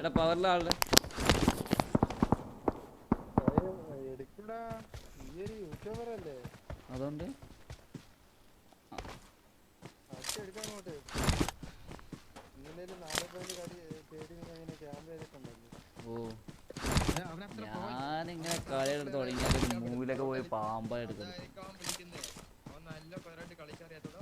എടാ പവറിലെ ആളുടെ അതുകൊണ്ട് ഞാനിങ്ങനെ കളിയെടുത്ത് ഇന്നലെ മൂലൊക്കെ പോയി. കടി എടുക്കുന്നു നല്ല പേരായിട്ട് ഓ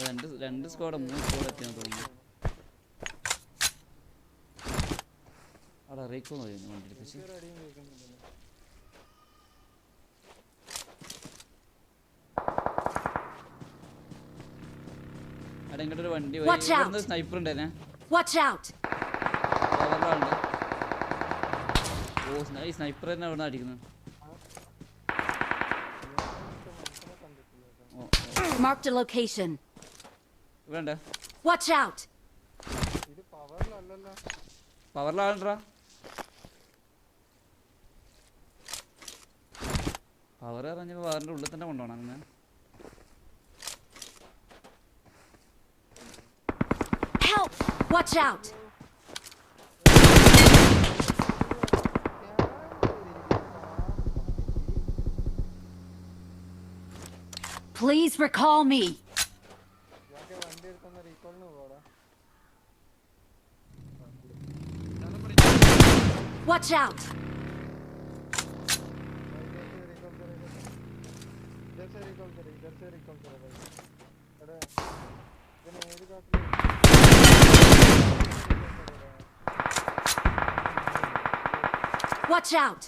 രണ്ട് രണ്ട് സ്ക്വാഡ് മൂന്ന് സ്ക്വാഡ് എത്തിയാന്ന് തോന്നുന്നു. അവിടെ റീക്കോ നോക്കുന്നു വണ്ടി എടുപ്പിച്ച് അവിടെ ഇങ്ങോട്ട് ഒരു വണ്ടി Watch സ്നൈപ്പർ ഉണ്ടായിരുന്നേ ഓ ഈ സ്നൈപ്പർ തന്നെ അവിടെ അടിക്കുന്നത് ഓ ഓ. Marked a location. ഇവിടെ വാച്ച് ഔട്ട് out! ഇത് പവറിലല്ലല്ലോ പവറിലാളുണ്ടാ പവർ ഇറങ്ങിയപ്പോൾ പവറിന്റെ ഉള്ളിൽ തന്നെ കൊണ്ടുപോകണം അങ്ങനെ Help! Watch out! Please recall me. Watch out! Watch out!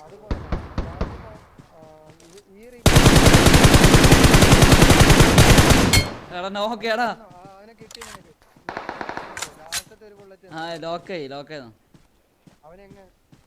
എടാ നോക്കേടാ ആ ലോക്കായി ലോക്കായി അവനെങ്ങനെ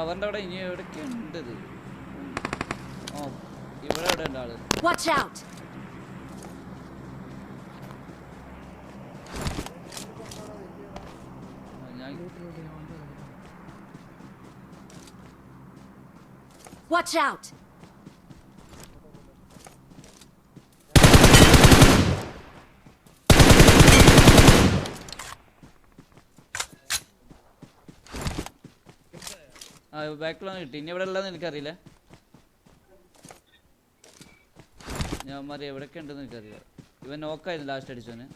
അവന്റെ അവിടെ ഇനി എവിടൊക്കെ ഉണ്ട് ഇത് ഓ ഇവിടെ എവിടെ ഉണ്ട് ആൾ! ആ, ഞാൻ Watch out! ആ ബാക്കിലാണ് കിട്ടി. ഇനി എവിടെ ഉള്ളതെന്ന് എനിക്കറിയില്ല. ഞാൻ മാറി എവിടെയൊക്കെ ഉണ്ടെന്ന് എനിക്കറിയില്ല. ഇവൻ നോക്കായിരുന്നു ലാസ്റ്റ് അടിച്ചവന്.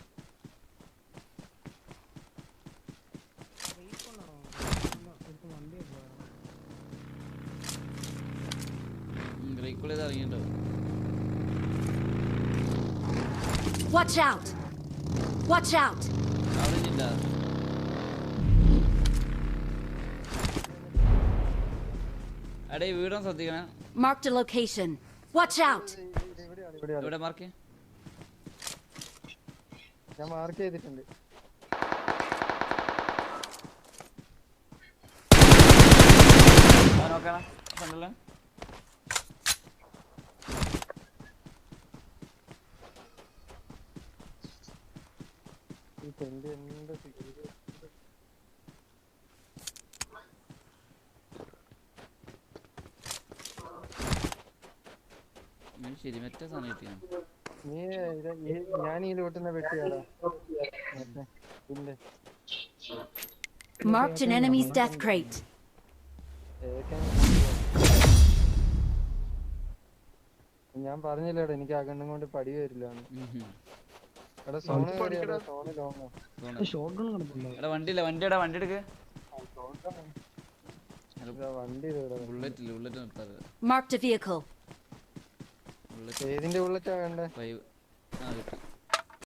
Watch out! Watch out! അവിടെ ഇല്ല. ഈ വീടും ശ്രദ്ധിക്കണേ. Marked a location. Watch out! ഇവിടെയാണ് ഇവിടെയാണ് എവിടെ മാർക്ക് ഞാൻ മാർക്ക് ചെയ്തിട്ടുണ്ട്. നോക്കണം ഫ്രണ്ടിൽ ഈ ടെന്റ് എന്ത് ശരി മറ്റേ സാധനം കിട്ടിയാണ് നീ ഞാൻ ഈ ലൂട്ടുന്ന വെട്ടിയാടാ. Death crate. Marked an enemy's death crate. ഞാൻ പറഞ്ഞില്ലേടാ എനിക്ക് ആ കണ്ണും കൊണ്ട് പടി വരില്ല. എടാ സോണ് കയറിയാടാ സോണ് ലോങ്ങോ എടാ വണ്ടിയില്ല വണ്ടിയടാ വണ്ടി. എടുക്ക് വണ്ടി. ബുള്ളറ്റ് ഇല്ല ബുള്ളറ്റ് നിർത്താറ് മാർക്ക്ഡ് vehicle. ഏതിന്റെ ബുള്ളറ്റാ വേണ്ടേ? ഫൈവ് ആ കിട്ടി.